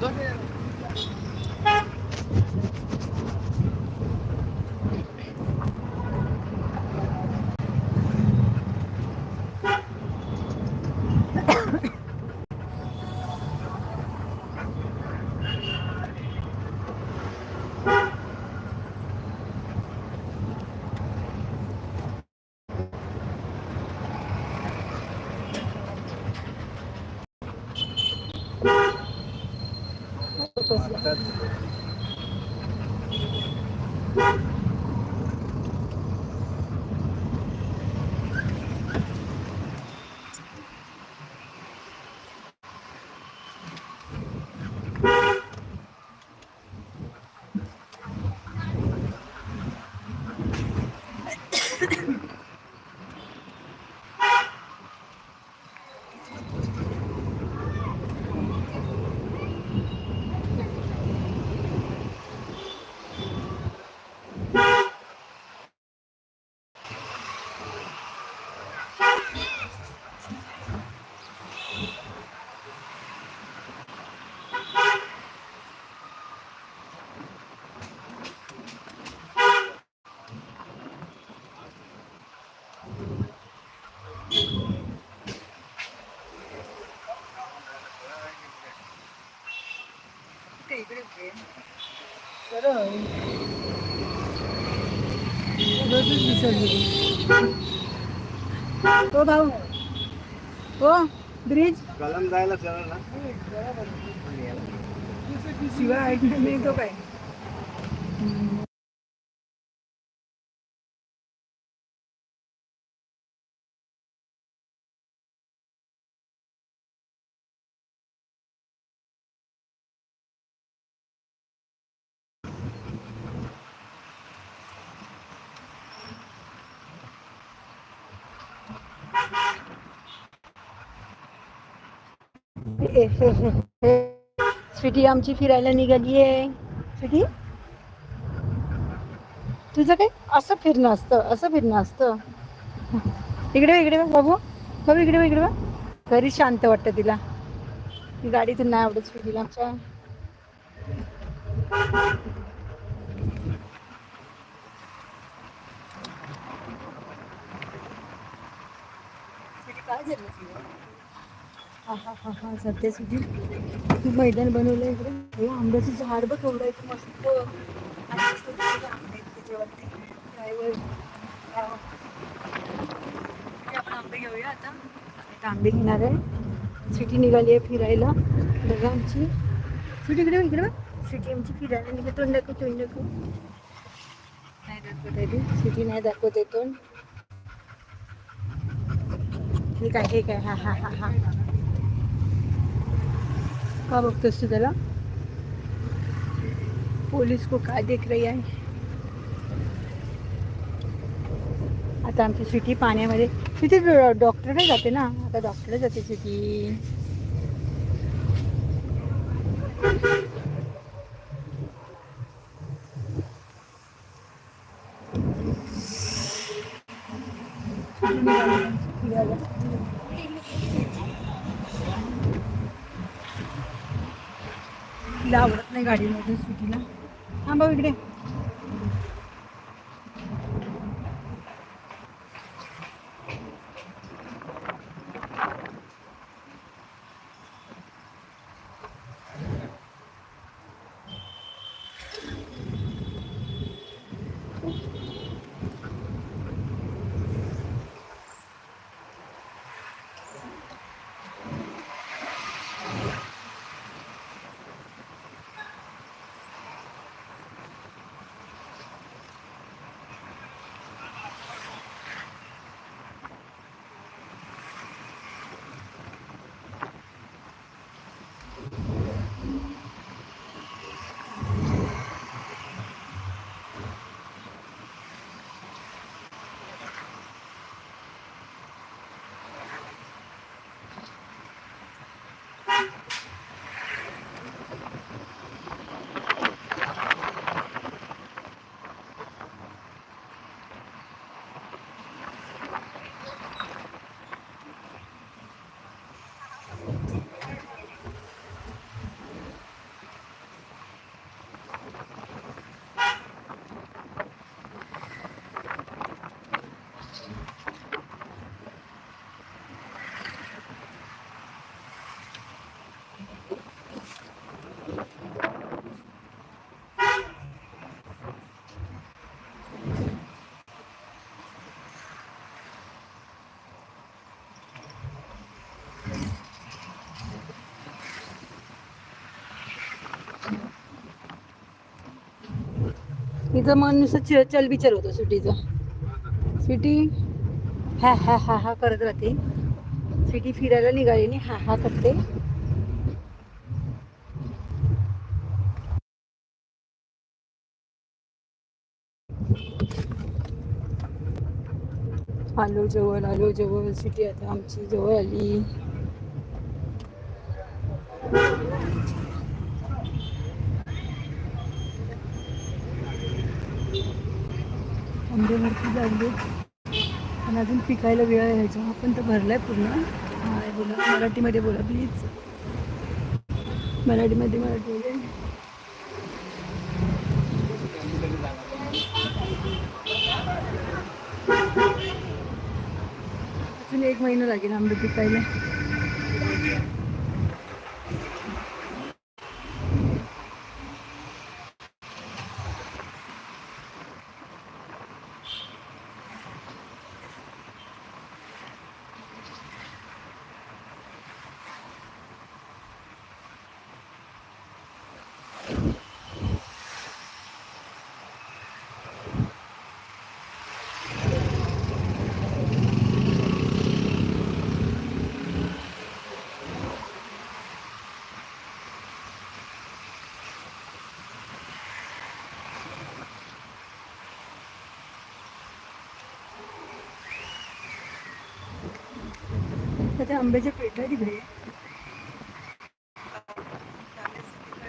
Dois Gracias. हो भाऊ. हो ब्रिज. कलम जायला सरळ ना. शिवाय ऐकणार नाही तो काय. स्वीटी आमची फिरायला निघाली आहे स्वीटी? तुझं काय? असं फिरणं असतं असं फिरणं असतं. इकडे इकडे बाबू. बाबू इकडे इकडे वळ. घरी शांत वाटतं तिला. ती गाडीतून नाही आवडत स्वीटीला आमच्या. काय झालं? तुला? सध्या सुधी तू मैदान बनवलं इकडे. हे आंब्याचं झाड बघ एवढं आहे मस्त आंबे त्याच्यावरती आपण आंबे घेऊया आता आता आंबे घेणार आहे. सिटी निघाली आहे फिरायला. बघा आमची. सिटी इकडे इकडे बघ. सिटी आमची फिरायला निघा तोंड दाखव तोंड दाखव. नाही दाखवत आहे सिटी नाही दाखवत आहे तोंड. ठीक आहे ठीक आहे. हा हा हा हा. का बघतोस तू त्याला? पोलीस को काय देख रही आहे? आता आमची सिटी पाण्यामध्ये तिथे डॉक्टरकडे जाते ना? आता डॉक्टर जाते सिटी. तिला आवडत नाही गाडीमध्ये स्वीटीला. हा इकडे. तिचं मन नुसतं च- चलबिचल होतं सुटीचं स्वीटी हा हा हा हा करत राहते. स्वीटी फिरायला निघाली आणि हा हा करते. आलो जवळ आलो जवळ. सिटी आता आमची जवळ आली आंबे भरपूर लागले पण अजून पिकायला वेळ आहे आपण तर भरलाय पूर्ण. हाय बोला. मराठीमध्ये बोला प्लीज मराठीमध्ये मराठीमध्ये अजून एक महिना लागेल आंबे पिकायला. तर त्या आंब्याच्या पेट्या तिकडे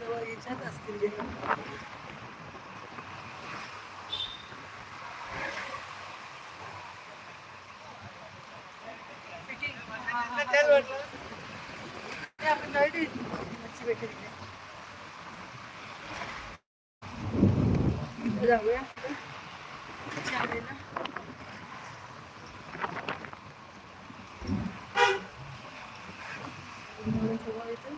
जवळ याच्यात असतील आपण जाऊया मच्छी पेट्या तिकडे. तिकडे जाऊया मच्छी आणायला. म्हणून जवळ येतं.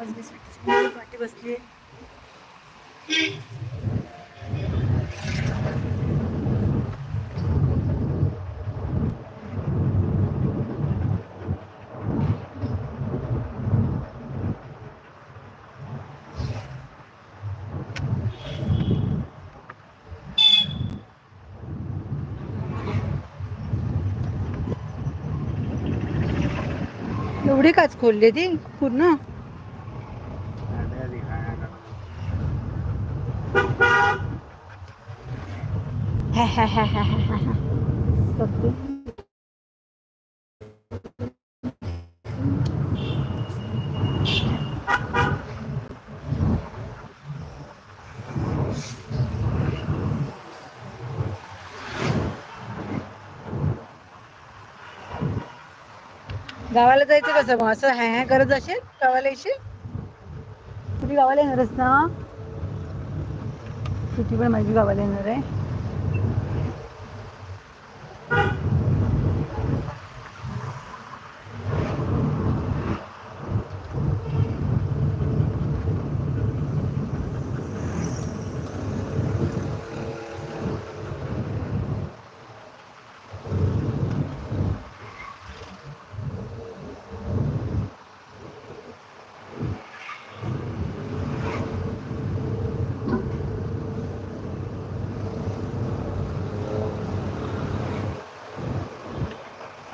आज मी स्वीटीची मुलगी पाठी एवढी काच खोलली ती पूर्ण? हा हा हा हा हा हा गावाला जायचं कसं मग? असं हॅ हॅ करत असेल गावाला येशील? कुठे गावाला येणारच ना? तुझी पण माझी गावाला येणार आहे.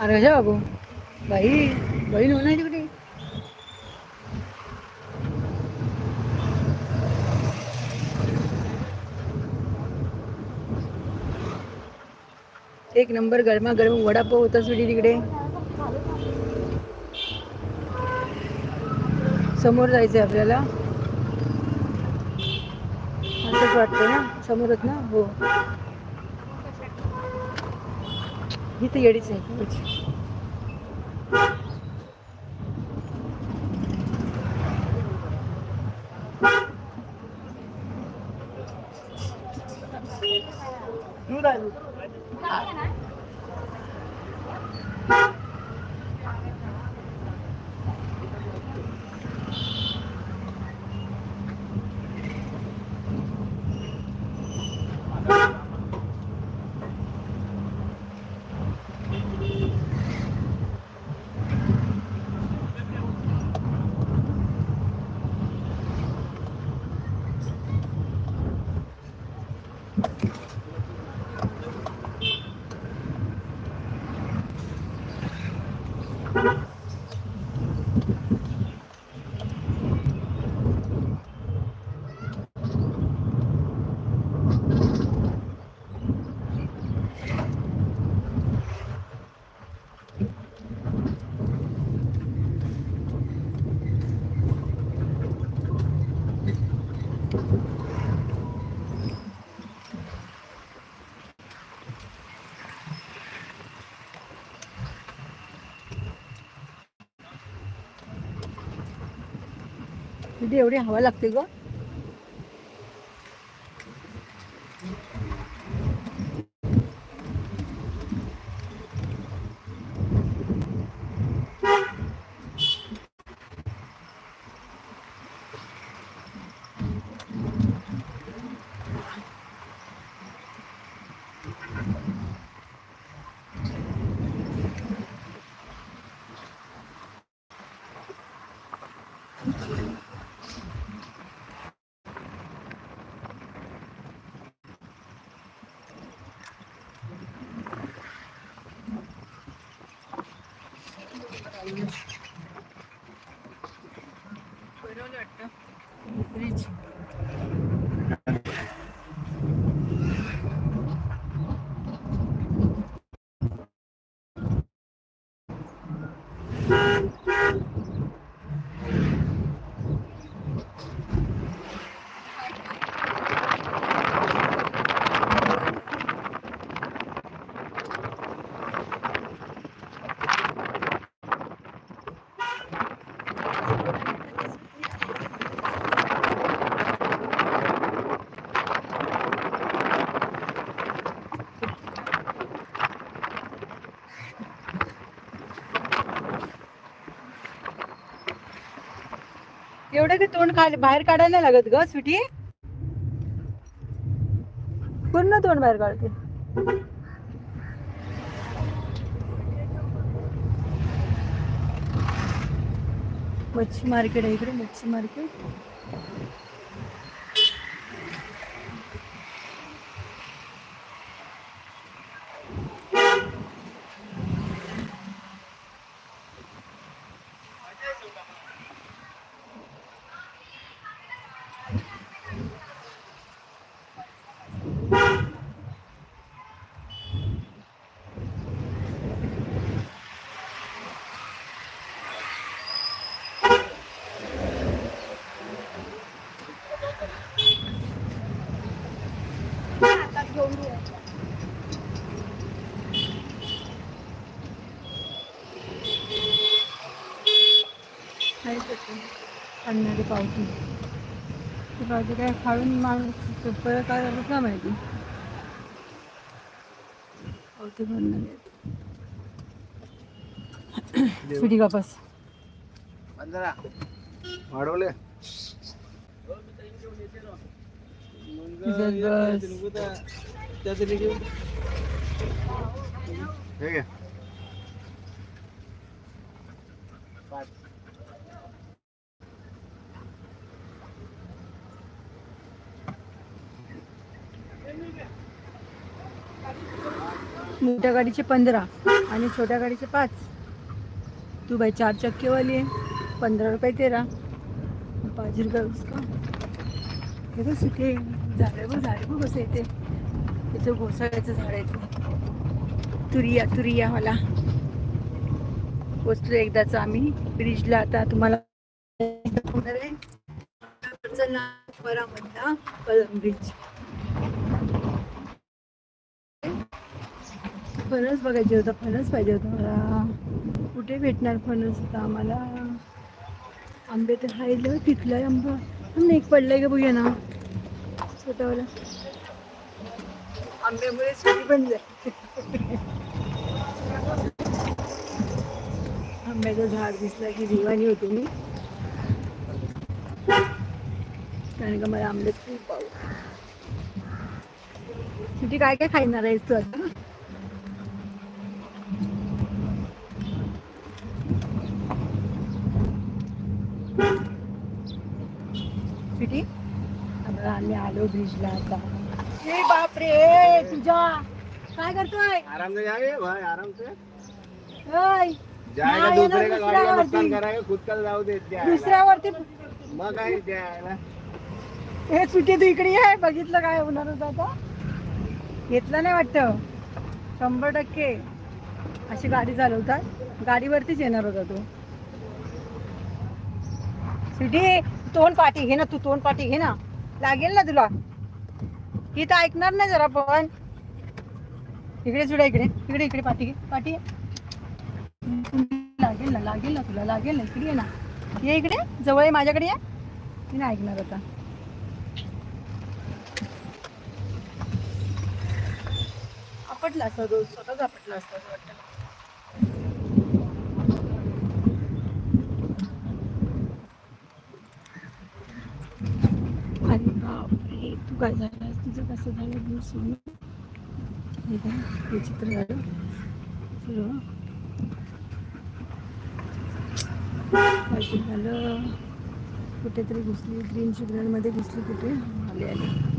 अरे हो जा बाबू बाई बाई होणार तिकडे एक नंबर गरमा गरम वडापाव होता सुटी तिकडे। समोर जायचंय आपल्याला। असंच वाटतं ना? समोरच ना? हो. ही तर येडीच आहे. एवढी हवा लागते ग. ます。एवढं की तोंड खाली बाहेर काढायला लागत ग स्वीटी? पूर्ण तोंड बाहेर काढते? मच्छी मार्केट आहे इकडे मच्छी मार्केट. आणणारी पावती. ती पावती काय खाऊन माणूस परत काय झालं का माहिती? पावती भरणार पिठी कापस वाढवले. हे मोठ्या गाडीचे पंधरा आणि छोट्या गाडीचे पाच. तू बाई चार चक्केवाली आहे. पंधरा रुपये तेरा. पाच रुपये उसका. हे बस इथे झाड बघ झाडे बघ कसं येते. त्याचं घोसाळ्याचं झाड आहे ते तुरिया तुरिया मला पोचलो एकदाच आम्ही ब्रिजला आता तुम्हाला दाखवणार आहे. कलम ब्रिज फणस बघायचे होता फणस पाहिजे होता मला. कुठे भेटणार फणस होता आम्हाला? आंबे तर खायला तिथला आंबा. हं, एक पडलंय का बघूया ना. छोटावाला. आंब्यामुळे सुटी पण जाईल आंब्याचं झाड दिसलं की दिवाणी होती मी. कारण का मला आंबे खूप आवडतात. किती काय काय खाणार आहेस तू आता किती आता आम्ही आलो ब्रिजला आता. ए बापरे तुझ्या. काय करतोय? आराम से जाएंगे भाई आराम से ओय, जाएगा नाही दूसरे ना, का गाड़ी का नुकसान दुसऱ्यावरती. कराएगा खुद का जाऊ दे द्यायला. दुसऱ्यावरती. मग काय द्यायला. हे सुट्टी तू इकडे आहे बघितलं काय होणार होतं आता? घेतलं नाही वाटतं. शंभर टक्के. अशी गाडी चालवतात. गाडीवरतीच येणार होता तो. सिटी तोंड पाठी घे ना तू तोंड पाठी घे ना. लागेल ना तुला? ही तर ऐकणार नाही जरा पण. इकडे चुडा इकडे. इकडे इकडे पाठी पाठी लागेल ना लागेल ना तुला लागेल ना. इकडे ये ना. ये इकडे. जवळ आहे माझ्याकडे या. मी नाही ऐकणार आता. आपटला असता रोज स्वतःच आपटला असता असं वाटतं. तू काय झालं तुझं कसं झालं तू सोनू हे काय विचित्र झालं सुरू काय झालं कुठेतरी घुसली ग्रीन सिग्नलमध्ये घुसली कुठे? आले आले.